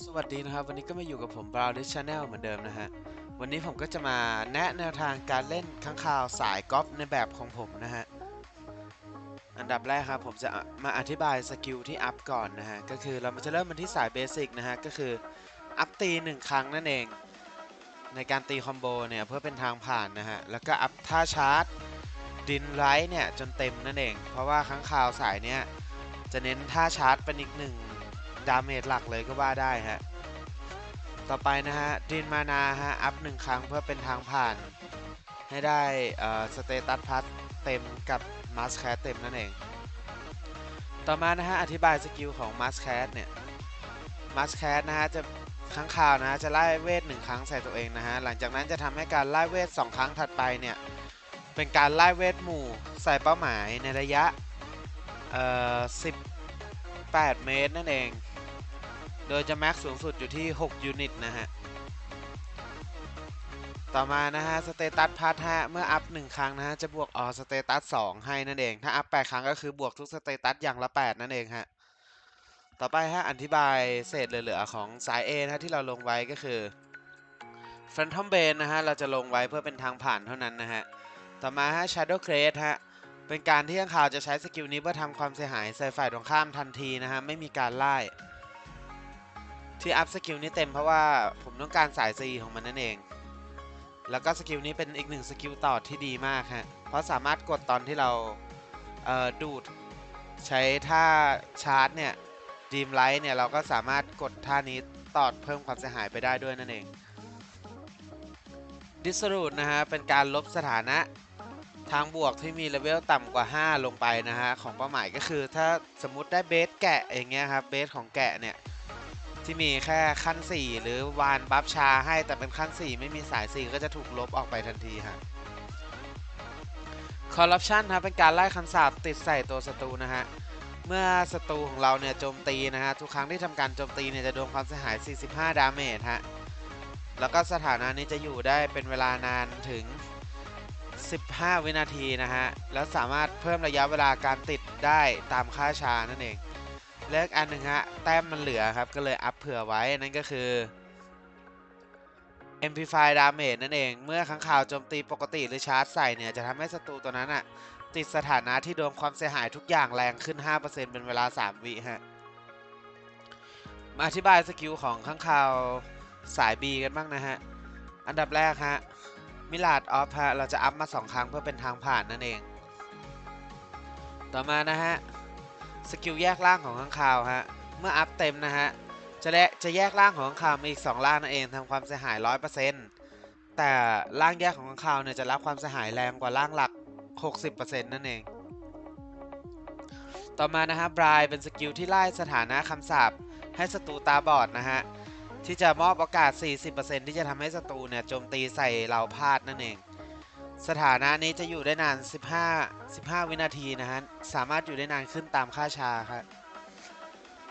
สวัสดีนะครับ วันนี้ก็มาอยู่กับผม b r o w n d i s Channel เหมือนเดิมนะฮะ วันนี้ผมก็จะมาแนะแนวทางการเล่นค้างคาวสายกอล์ฟในแบบของผมนะฮะ อันดับแรกครับผมจะมาอธิบายสกิลที่อัพก่อนนะฮะ ก็คือเราจะเริ่มมันที่สายเบสิกนะฮะ ก็คืออัพตีหนึ่งครั้งนั่นเอง ในการตีคอมโบเนี่ยเพื่อเป็นทางผ่านนะฮะ แล้วก็อัพท่าชาร์จดินไรท์เนี่ยจนเต็มนั่นเอง เพราะว่าค้างคาวสายเนี่ยจะเน้นท่าชาร์จเป็นอีกหนึ่ง ดาเมจหลักเลยก็ว่าได้ฮะ ต่อไปนะฮะดินมานาฮะ อัพหนึ่งครั้งเพื่อเป็นทางผ่าน ให้ได้สเตตัสพัทเต็มกับมาสแคทเต็มนั่นเอง ต่อมานะฮะ อธิบายสกิลของมาสแคทเนี่ยมาสแคทนะฮะ จะครั้งคราวนะฮะ จะไล่เวทหนึ่งครั้งใส่ตัวเองนะฮะ หลังจากนั้นจะทำให้การไล่เวทสองครั้งถัดไปเนี่ย เป็นการไล่เวทหมู่ใส่เป้าหมายในระยะเอ่อ18 เมตรนั่นเอง ดยจะแม็กสูงสุดอยู่ที่ 6 ยูนิตนะฮะ ต่อมานะฮะสเตตัสพาร์ท5เมื่ออัพ 1 ครั้งนะฮะ จะบวกออสเตตัส 2 ให้นั่นเอง ถ้าอัพ 8 ครั้งก็คือบวกทุกสเตตัสอย่างละ 8 นั่นเองฮะ ต่อไปฮะอธิบายเศษเหลือๆของสาย A นะฮะที่เราลงไว้ก็คือ Phantom b a n นะฮะ เราจะลงไว้เพื่อเป็นทางผ่านเท่านั้นนะฮะ ต่อมาฮะ Shadow Crest ฮะเป็นการที่ข้างข่าวจะใช้สกิลนี้เพื่อทำความเสียหายใส่ฝ่ายตรงข้ามทันทีนะฮะ ไม่มีการไล่ ที่อัพสกิลนี้เต็มเพราะว่าผมต้องการสายซีของมันนั่นเอง แล้วก็สกิลนี้เป็นอีกหนึ่งสกิลต่อที่ดีมากฮะ เพราะสามารถกดตอนที่เราเอ่อดูดใช้ท่าชาร์จเนี่ยดีมไลท์เนี่ยเราก็สามารถกดท่านี้ต่อเพิ่มความเสียหายไปได้ด้วยนั่นเองดิสรูดนะฮะเป็นการลบสถานะทางบวกที่มีเลเวลต่ำกว่า 5 ลงไปนะฮะของเป้าหมายก็คือถ้าสมมุติได้เบสแกะอย่างเงี้ยครับเบสของแกะเนี่ย ที่มีแค่ขั้น 4 หรือวานบัฟชาให้แต่เป็นขั้น 4 ไม่มีสาย 4 ก็จะถูกลบออกไปทันทีฮะคอร์รัปชันครับเป็นการไล่คำสาปติดใส่ตัวศัตรูนะฮะ เมื่อศัตรูของเราเนี่ยโจมตีนะฮะ ทุกครั้งที่ทำการโจมตีเนี่ยจะโดนความเสียหาย 45 ดาเมจฮะ แล้วก็สถานะนี้จะอยู่ได้เป็นเวลานานถึง 15 วินาทีนะฮะ แล้วสามารถเพิ่มระยะเวลาการติดได้ตามค่าชานั่นเอง เลือกอันหนึ่งฮะ แต้มมันเหลือครับ ก็เลยอัพเผื่อไว้ นั่นก็คือ Amplify Damage นั่นเอง เมื่อค้างข่าวโจมตีปกติหรือชาร์จใส่เนี่ย จะทำให้ศัตรูตัวนั้นอะติดสถานะที่โดนความเสียหายทุกอย่างแรงขึ้น 5%เป็นเวลา 3 วิฮะ มาอธิบายสกิลของค้างข่าวสาย B กันบ้างนะฮะ อันดับแรกฮะ มิลาดออฟฮะ เราจะอัพมา 2 ครั้งเพื่อเป็นทางผ่านนั่นเอง ต่อมานะฮะ สกิลแยกล่างของข้างคาวฮะ เมื่ออัพเต็มนะฮะ จะแลจะแยกล่างของข้างคาวมาอีก2ล่างนั่นเองทำความเสียหาย 100%แต่ล่างแยกของข้างคาวเนี่ยจะรับความเสียหายแรงกว่าล่างหลัก 60%นั่นเอง ต่อมานะฮะบรายเป็นสกิลที่ไล่สถานะคำสาปให้ศัตรูตาบอดนะฮะที่จะมอบโอกาส 40%ที่จะทำให้ศัตรูเนี่ยโจมตีใส่เราพลาดนั่นเอง สถานะนี้จะอยู่ได้นาน 15 15 วินาทีนะฮะ สามารถอยู่ได้นานขึ้นตามค่าชาครับ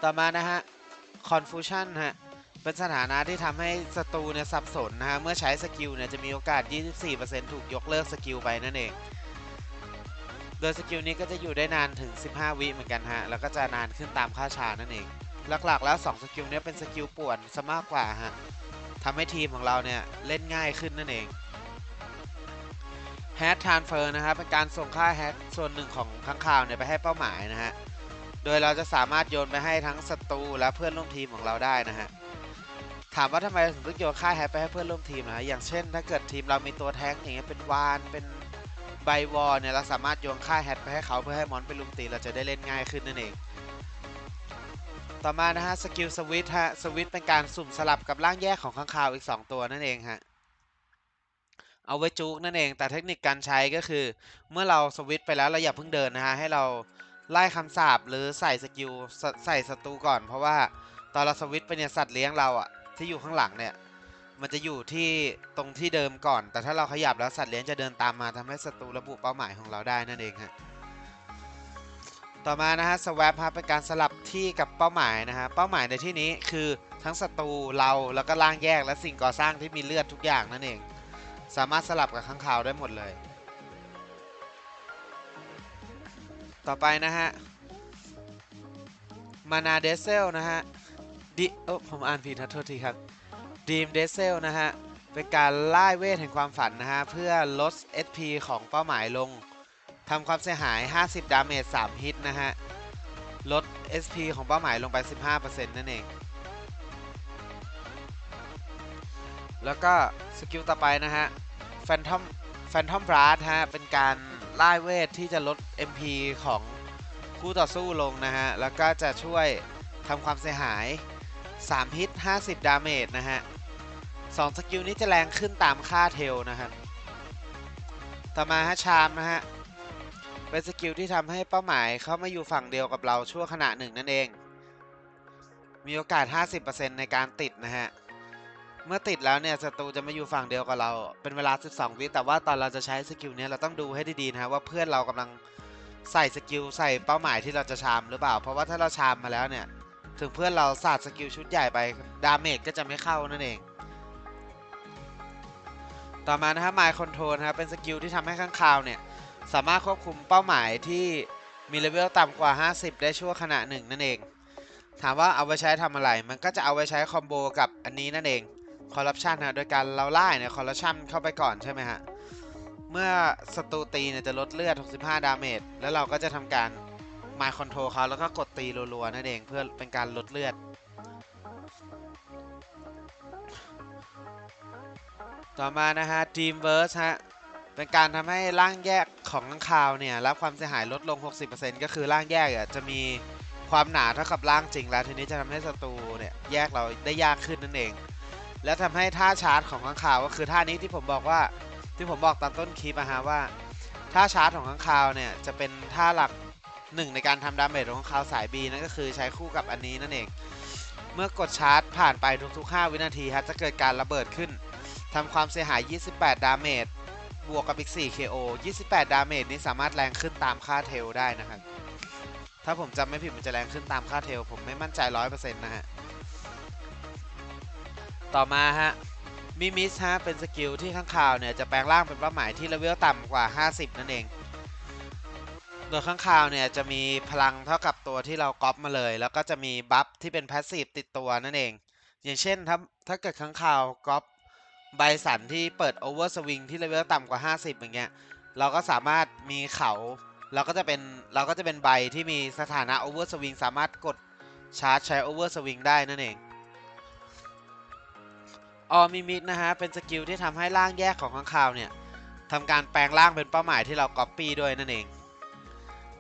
ต่อมานะฮะ confusion ฮะ เป็นสถานะที่ทำให้ศัตรูเนี่ยสับสนนะฮะ เมื่อใช้สกิลเนี่ยจะมีโอกาส 24%ถูกยกเลิกสกิลไปนั่นเอง โดยสกิลนี้ก็จะอยู่ได้นานถึง 15 วิเหมือนกันฮะ แล้วก็จะนานขึ้นตามค่าชานั่นเอง หลักๆ แล้ว 2 สกิลเนี้เป็นสกิลป่วนซะมากกว่าฮะทำให้ทีมของเราเนี่ยเล่นง่ายขึ้นนั่นเอง แฮชทรานเฟอร์นะครับเป็นการส่งค่าแฮชส่วนหนึ่งของข้างข่าวเนี่ยไปให้เป้าหมายนะฮะ โดยเราจะสามารถโยนไปให้ทั้งศัตรูและเพื่อนร่วมทีมของเราได้นะฮะ ถามว่าทำไมถึงต้องโยนค่าแฮชไปให้เพื่อนร่วมทีมนะะอย่างเช่น ถ้าเกิดทีมเรามีตัวแท้งอย่างเงี้ยเป็นวานเป็นไบวอลเนี่ยเราสามารถโยนค่าแฮชไปให้เขาเพื่อให้มอนไปลุมตีเราจะได้เล่นง่ายขึ้นนั่นเอง ต่อมานะฮะสกิลสวิตฮะสวิตเป็นการสุ่มสลับกับร่างแยกของข้างคาวอีก 2 ตัวนั่นเองฮะ เอาไว้จุกนั่นเอง แต่เทคนิคการใช้ก็คือ เมื่อเราสวิตไปแล้วเราอย่าเพิ่งเดินนะฮะ ให้เราไล่คำสาปหรือใส่สกิลใส่ศัตรูก่อน เพราะว่าตอนเราสวิตไปเนี่ยสัตว์เลี้ยงเราอะที่อยู่ข้างหลังเนี่ย มันจะอยู่ที่ตรงที่เดิมก่อน แต่ถ้าเราขยับแล้วสัตว์เลี้ยงจะเดินตามมาทำให้ศัตรูระบุเป้าหมายของเราได้นั่นเองฮะต่อมานะฮะสว a ปครับเป็นการสลับที่กับเป้าหมายนะฮะเป้าหมายในที่นี้คือทั้งศัตรูเราแล้วก็ล่างแยกและสิ่งก่อสร้างที่มีเลือดทุกอย่างนั่นเอง สามารถสลับกับข้างคาวได้หมดเลย ต่อไปนะฮะ มานาเดเซลนะฮะดิเออผมอ่านผิดนะโทษทีครับดีมเดซเซลนะฮะ เป็นการไล่เวทแห่งความฝันนะฮะ เพื่อลด SP ของเป้าหมายลงทำความเสียหาย 50 ดาเมจ 3 ฮิตนะฮะ ลด SP ของเป้าหมายลงไป 15%นั่นเอง แล้วก็สกิลต่อไปนะฮะ Phantom Phantom Blast ฮะ เป็นการไล่เวทที่จะลด MP ของคู่ต่อสู้ลงนะฮะ แล้วก็จะช่วยทำความเสียหาย 3 ฮิต 50 ดาเมจนะฮะสองสกิลนี้จะแรงขึ้นตามค่าเทลนะครับต่อมาฮะชามนะฮะ เป็นสกิลที่ทำให้เป้าหมายเข้ามาอยู่ฝั่งเดียวกับเราชั่วขณะหนึ่งนั่นเอง มีโอกาส 50%ในการติดนะฮะ เมื่อติดแล้วเนี่ยศัตรูจะมาอยู่ฝั่งเดียวกับเรา เป็นเวลา 12 วิแต่ว่าตอนเราจะใช้สกิลเนี้ยเราต้องดูให้ดีๆนะว่าเพื่อนเรากำลังใส่สกิลใส่เป้าหมายที่เราจะชามหรือเปล่า เพราะว่าถ้าเราชามมาแล้วเนี่ย ถึงเพื่อนเราสาดสกิลชุดใหญ่ไปดาเมจก็จะไม่เข้านั่นเอง ต่อมานะครับ Mind Control นะครับเป็นสกิลที่ทำให้ข้างคาวเนี่ยสามารถควบคุมเป้าหมายที่มีเลเวลต่ำกว่า 50 ได้ชั่วขณะหนึ่งนั่นเอง ถามว่าเอาไว้ใช้ทำอะไร มันก็จะเอาไว้ใช้คอมโบกับอันนี้นั่นเอง คอร์รัปชันนะโดยการเราไล่เนี่ยคอร์รัปชันเข้าไปก่อนใช่ไหมฮะ เมื่อศัตรูตีเนี่ยจะลดเลือด 65 ดาเมจ แล้วเราก็จะทำการ Mind Control เขาแล้วก็กดตีรัวๆนั่นเองเพื่อเป็นการลดเลือด ต่อมานะฮะ Dreamverse ฮะ เป็นการทำให้ร่างแยกของข้างคาวเนี่ยรับความเสียหายลดลง 60%ก็คือร่างแยกอะจะมีความหนาเท่ากับร่างจริงแล้ว ทีนี้จะทำให้ศัตรูเนี่ยแยกเราได้ยากขึ้นนั่นเอง และทำให้ท่าชาร์จของข้างคาวก็คือท่านี้ที่ผมบอกว่าที่ผมบอกตอนต้นคลิปอะฮะว่าท่าชาร์จของข้างคาวเนี่ยจะเป็นท่าหลักหนึ่งในการทำดาเมจของข้างคาวสาย B นั่นก็คือใช้คู่กับอันนี้นั่นเอง เมื่อกดชาร์จผ่านไปทุกๆ 5 วินาทีฮะจะเกิดการระเบิดขึ้นทำความเสียหาย 28 ดาเมจบวกกับอีก 4 KO 28 ดาเมจนี้สามารถแรงขึ้นตามค่าเทลได้นะครับถ้าผมจำไม่ผิดมันจะแรงขึ้นตามค่าเทล ผมไม่มั่นใจ 100%นะฮะ ต่อมาฮะมิมิสฮะเป็นสกิลที่ข้างข่าวเนี่ยจะแปลงร่างเป็นเป้าหมายที่เลเวลต่ำกว่า 50 นั่นเอง โดยข้างข่าวเนี่ยจะมีพลังเท่ากับตัวที่เราก๊อปมาเลย แล้วก็จะมีบัฟที่เป็นแพสซีฟติดตัวนั่นเอง อย่างเช่นถ้าถ้าเกิดข้างข่าวก๊อปใบสันที่เปิดโอเวอร์สวิงที่เลเวลต่ำกว่า 50 อย่างเงี้ย เราก็สามารถมีเขาเราก็จะเป็นเราก็จะเป็นใบที่มีสถานะโอเวอร์สวิงสามารถกดชาร์จใช้โอเวอร์สวิงได้นั่นเอง ออมิมินะฮะ เป็นสกิลที่ทำให้ร่างแยกของข้างคาวเนี่ยทำการแปลงร่างเป็นเป้าหมายที่เราก๊อปปี้ด้วยนั่นเอง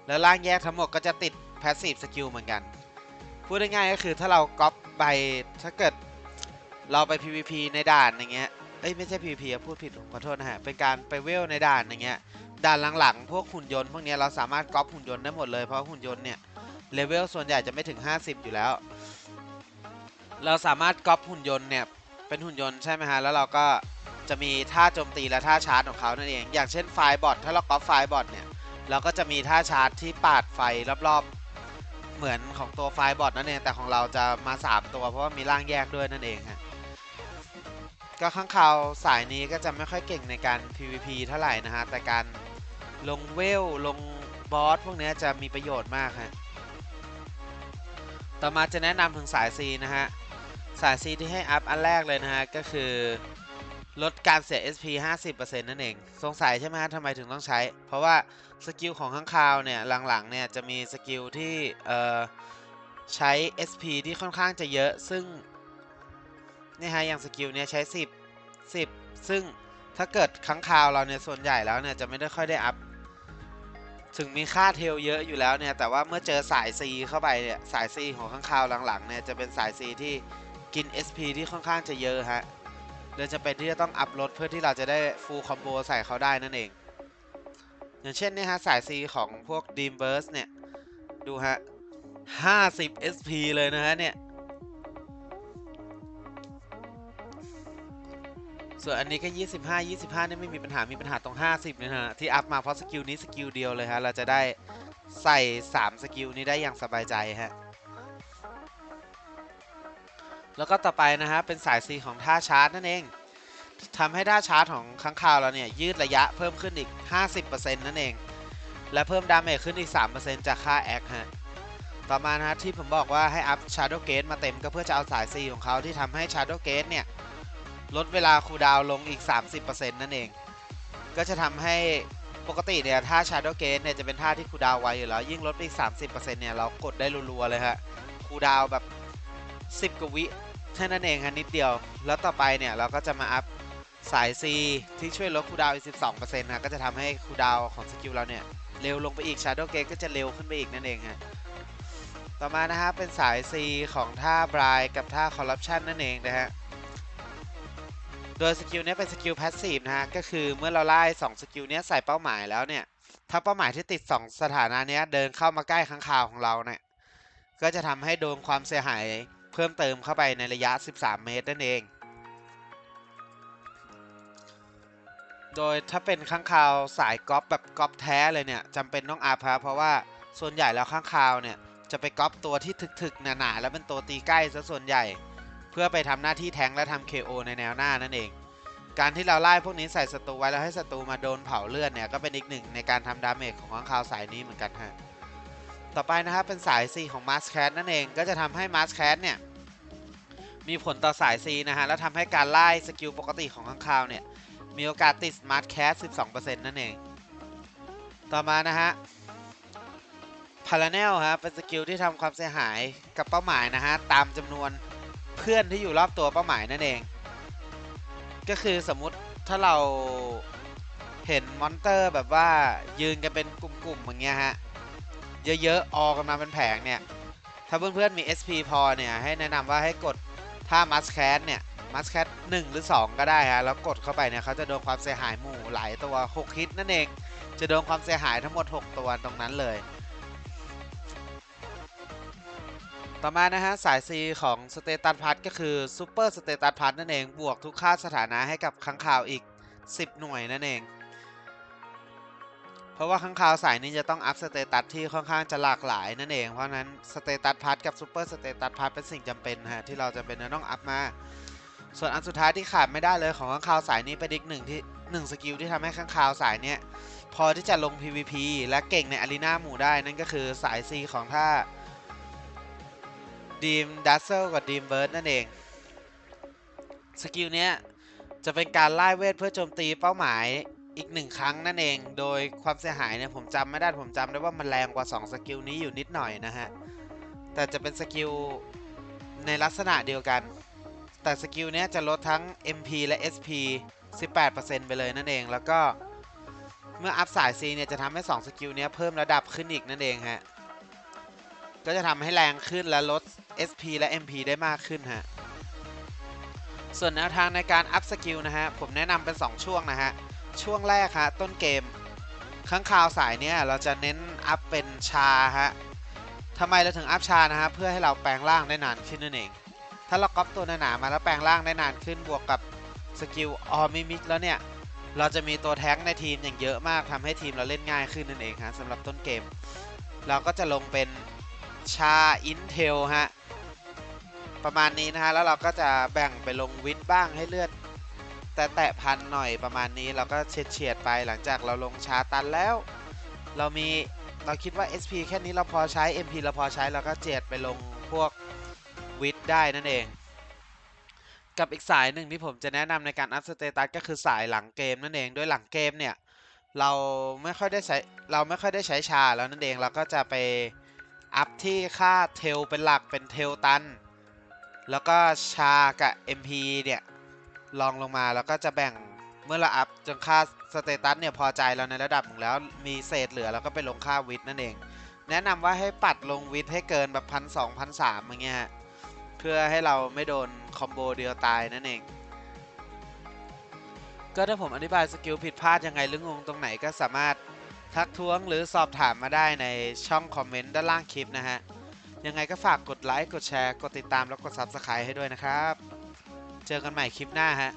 แล้วร่างแยกทั้งหมดก็จะติดแพสซีฟสกิลเหมือนกัน พูดง่ายๆก็คือถ้าเราก๊อปใบถ้าเกิดเราไป PVP ในด่านอย่างเงี้ย เอ้ยไม่ใช่ PVP อะพูดผิดขอโทษนะฮะ เป็นการไปเวลในด่านอย่างเงี้ย ด่านหลังๆ พวกหุ่นยนต์พวกเนี้ยเราสามารถก๊อปหุ่นยนต์ได้หมดเลย เพราะหุ่นยนต์เนี่ยเลเวลส่วนใหญ่จะไม่ถึง 50 อยู่แล้ว เราสามารถก๊อปหุ่นยนต์เนี่ย เป็นหุ่นยนต์ใช่ไหมฮะ แล้วเราก็จะมีท่าโจมตีและท่าชาร์จของเขานั่นเอง อย่างเช่นไฟบอทถ้าเราก๊อปไฟบอทเนี่ย เราก็จะมีท่าชาร์จที่ปาดไฟรอบๆ เหมือนของตัวไฟบอทนั่นเอง แต่ของเราจะมา 3 ตัวเพราะว่ามีร่างแยกด้วยนั่นเองฮะ ก็ข้างข่าวสายนี้ก็จะไม่ค่อยเก่งในการ PVP เท่าไหร่นะฮะ แต่การลงเวลลงบอสพวกนี้จะมีประโยชน์มากฮะ ต่อมาจะแนะนำถึงสาย C นะฮะ สาย C ที่ให้อัพอันแรกเลยนะฮะ ก็คือลดการเสีย SP 50%นั่นเอง สงสัยใช่ไหมฮะทำไมถึงต้องใช้ เพราะว่าสกิลของข้างคาวเนี่ย หลังๆเนี่ย จะมีสกิลที่เอ่อใช้ SP ที่ค่อนข้างจะเยอะ ซึ่งนี่ฮะ อย่างสกิลเนี่ยใช้ 10 10 ซึ่งถ้าเกิดค้างคาวเราเนี่ย ส่วนใหญ่แล้วเนี่ย จะไม่ได้ค่อยได้อัพ ถึงมีค่าเทลเยอะอยู่แล้วเนี่ย แต่ว่าเมื่อเจอสาย C เข้าไปเนี่ย สาย C ของข้างคาวหลังๆเนี่ย จะเป็นสาย C ที่ กิน SP ที่ค่อนข้างจะเยอะฮะเลยจะเป็นที่จะต้องอัพลดเพื่อที่เราจะได้ฟูลคอมโบใส่เขาได้นั่นเอง อย่างเช่นนี่ฮะสาย C ของพวก Dreamverse เนี่ย ดูฮะ 50 SP เลยนะฮะเนี่ย ส่วนอันนี้ก็ 25 25นี่ไม่มีปัญหา มีปัญหาตรง 50เนี่ยนะฮะ ที่อัพมาเพราะสกิลนี้สกิลเดียวเลยฮะ เราจะได้ใส่ 3 สกิลนี้ได้อย่างสบายใจฮะ แล้วก็ต่อไปนะฮะเป็นสาย C ของท่าชาร์จนั่นเองทำให้ท่าชาร์จของค้างคาวเราเนี่ยยืดระยะเพิ่มขึ้นอีก 50%นั่นเอง และเพิ่มดาเมจขึ้นอีก 3%จากค่าแอคฮะต่อมานะฮะที่ผมบอกว่าให้อัพ Shadow Gate มาเต็มก็เพื่อจะเอาสาย C ของเขาที่ทำให้ Shadow Gate เนี่ยลดเวลาคูดาวลงอีก 30%นั่นเอง ก็จะทำให้ปกติเนี่ยถ้า Shadow Gate เนี่ยจะเป็นท่าที่คูดาวไวอยู่แล้ว ยิ่งลดไปอีก 30%เนี่ยเรากดได้รัวๆเลยฮะคูดาวแบบ 10 กว่าวิแค่นั้นเองฮะนิดเดียว แล้วต่อไปเนี่ยเราก็จะมาอัพสาย C ที่ช่วยลดคูดาวอีก 12%นะก็จะทำให้คูดาวของสกิลเราเนี่ย เร็วลงไปอีก Shadow Gate ก็จะเร็วขึ้นไปอีกนั่นเองฮะต่อมานะฮะเป็นสาย C ของท่าบรายกับท่า Corruption นั่นเองนะฮะโดยสกิลนี้เป็นสกิล Passive นะฮะก็คือเมื่อเราไล่2สกิลนี้ใส่เป้าหมายแล้วเนี่ย ถ้าเป้าหมายที่ติด 2 สถานะนี้เดินเข้ามาใกล้ข้างคาวของเราเนี่ยก็จะทำให้โดนความเสียหาย เพิ่มเติมเข้าไปในระยะ 13 เมตรนั่นเอง โดยถ้าเป็นข้างคาวสายก๊อปแบบก๊อปแท้เลยเนี่ยจำเป็นต้องอัพครับเพราะว่าส่วนใหญ่แล้วข้างคาวเนี่ยจะไปก๊อปตัวที่ถึกๆหนาๆแล้วเป็นตัวตีใกล้ซะส่วนใหญ่ เพื่อไปทำหน้าที่แทงและทำ KO ในแนวหน้านั่นเอง การที่เราไล่พวกนี้ใส่ศัตรูไว้แล้วให้ศัตรูมาโดนเผาเลือดเนี่ยก็เป็นอีกหนึ่งในการทำดาเมจของข้างคาวสายนี้เหมือนกันฮะ ต่อไปนะครับเป็นสาย C ของ m a s c a t นั่นเองก็จะทำให้ m a s c a t เนี่ยมีผลต่อสาย C นะฮะแล้วทำให้การไล่สกิลปกติของข้างคาวเนี่ยมีโอกาสติด Smart Cast 12%นั่นเอง ต่อมานะฮะพาราเนลฮะเป็นสกิลที่ทำความเสียหายกับเป้าหมายนะฮะตามจำนวนเพื่อนที่อยู่รอบตัวเป้าหมายนั่นเอง ก็คือสมมติถ้าเราเห็นมอนเตอร์แบบว่ายืนกันเป็นกลุ่มๆอย่างเงี้ยฮะ เยอะๆ ออกันมาเป็นแผงเนี่ย ถ้าเพื่อนๆมี SP พอเนี่ย ให้แนะนำว่าให้กดท่ามัสแคทเนี่ยมัสแคทหนึ่งหรือ 2 ก็ได้ฮะ แล้วกดเข้าไปเนี่ยเขาจะโดนความเสียหายหมู่หลายตัว 6 ฮิตนั่นเอง จะโดนความเสียหายทั้งหมด 6 ตัวตรงนั้นเลย ต่อมานะฮะ สาย C ของสเตตัสพัทก็คือซูเปอร์สเตตัสพัทนั่นเอง บวกทุกค่าสถานะให้กับค้างคาวอีก 10 หน่วยนั่นเอง เพราะว่าค้างคาวสายนี้จะต้องอัพสเตตัสที่ค่อนข้างจะหลากหลายนั่นเอง เพราะนั้นสเตตัสพัทกับซูเปอร์สเตตัสพัทเป็นสิ่งจำเป็นฮะที่เราจะเป็นจะต้องอัพมา ส่วนอันสุดท้ายที่ขาดไม่ได้เลยของค้างคาวสายนี้เป็นอีกหนึ่งที่หนึ่งสกิลที่ทำให้ค้างคาวสายเนี้ยพอที่จะลง PVP และเก่งในอารีนาหมู่ได้นั่นก็คือสาย C ของท่าดีมดัสเซลกับดีมเบิร์ดนั่นเอง สกิลเนี้ยจะเป็นการไล่เวทเพื่อโจมตีเป้าหมาย อีกหนึ่งครั้งนั่นเอง โดยความเสียหายเนี่ยผมจำไม่ได้ผมจำได้ว่ามันแรงกว่า 2 สกิลนี้อยู่นิดหน่อยนะฮะ แต่จะเป็นสกิลในลักษณะเดียวกัน แต่สกิลเนี้ยจะลดทั้ง MP และ SP 18%ไปเลยนั่นเอง แล้วก็เมื่ออัพสาย C เนี่ยจะทำให้ 2 สกิลเนี้ยเพิ่มระดับขึ้นอีกนั่นเองฮะ ก็จะทำให้แรงขึ้นและลด SP และ MP ได้มากขึ้นฮะ ส่วนแนวทางในการอัพสกิลนะฮะ ผมแนะนำเป็น 2 ช่วงนะฮะ ช่วงแรกฮะต้นเกมข้างคาวสายเนี่ยเราจะเน้นอัพเป็นชาฮะทำไมเราถึงอัพชานะฮะเพื่อให้เราแปลงร่างได้นานขึ้นนั่นเอง ถ้าเราก๊อปตัวหนาๆมาแล้วแปลงร่างได้นานขึ้นบวกกับสกิลออมิมิกแล้วเนี่ยเราจะมีตัวแท้งในทีมอย่างเยอะมากทำให้ทีมเราเล่นง่ายขึ้นนั่นเองฮะสำหรับต้นเกม เราก็จะลงเป็นชาอินเทลฮะประมาณนี้นะฮะแล้วเราก็จะแบ่งไปลงวิทบ้างให้เลือด แต่แตะพันหน่อยประมาณนี้เราก็เฉียดเฉียดไปหลังจากเราลงชาตันแล้ว เรามีเราคิดว่า SP แค่นี้เราพอใช้ MP เราพอใช้เราก็เจียดไปลงพวกวิทได้นั่นเอง กับอีกสายหนึ่งที่ผมจะแนะนำในการอัพสเตตัสก็คือสายหลังเกมนั่นเองโดยหลังเกมเนี่ยเราไม่ค่อยได้ใช้เราไม่ค่อยได้ใช้ชาแล้วนั่นเองเราก็จะไปอัพที่ค่าเทลเป็นหลักเป็นเทลตัน แล้วก็ชากับ MP เนี่ย ลองลงมาแล้วก็จะแบ่งเมื่อเราอัพจนค่าสเตตัสเนี่ยพอใจเราในระดับหนึ่งแล้วมีเศษเหลือแล้วก็ไปลงค่าวิทนั่นเอง แนะนำว่าให้ปัดลงวิทให้เกินแบบพันสองพันสามอย่างเงี้ยฮะเพื่อให้เราไม่โดนคอมโบเดียวตายนั่นเอง ก็ถ้าผมอธิบายสกิลผิดพลาดยังไงหรืองงตรงไหนก็สามารถทักท้วงหรือสอบถามมาได้ในช่องคอมเมนต์ด้านล่างคลิปนะฮะ ยังไงก็ฝากกดไลค์ กดแชร์ กดติดตาม แล้วกด Subscribe ให้ด้วยนะครับ เจอกันใหม่คลิปหน้าฮะ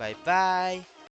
บายบาย